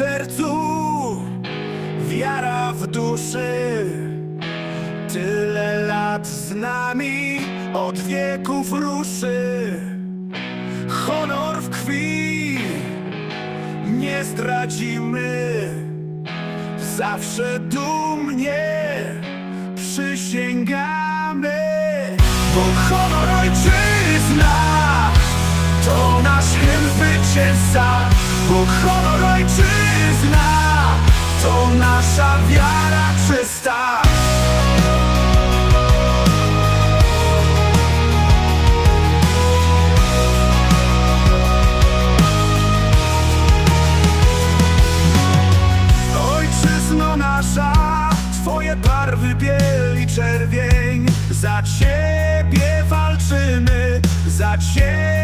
sercu, wiara w duszy. Tyle lat z nami, od wieków ruszy. Honor w krwi, nie zdradzimy. Zawsze dumnie przysięgamy, bo honor ojczyzna to nasz hymn zwycięzca, bo honor ojczyzna nasza wiara czysta. Ojczyzno nasza, twoje barwy biel i czerwień Za ciebie walczymy, za ciebie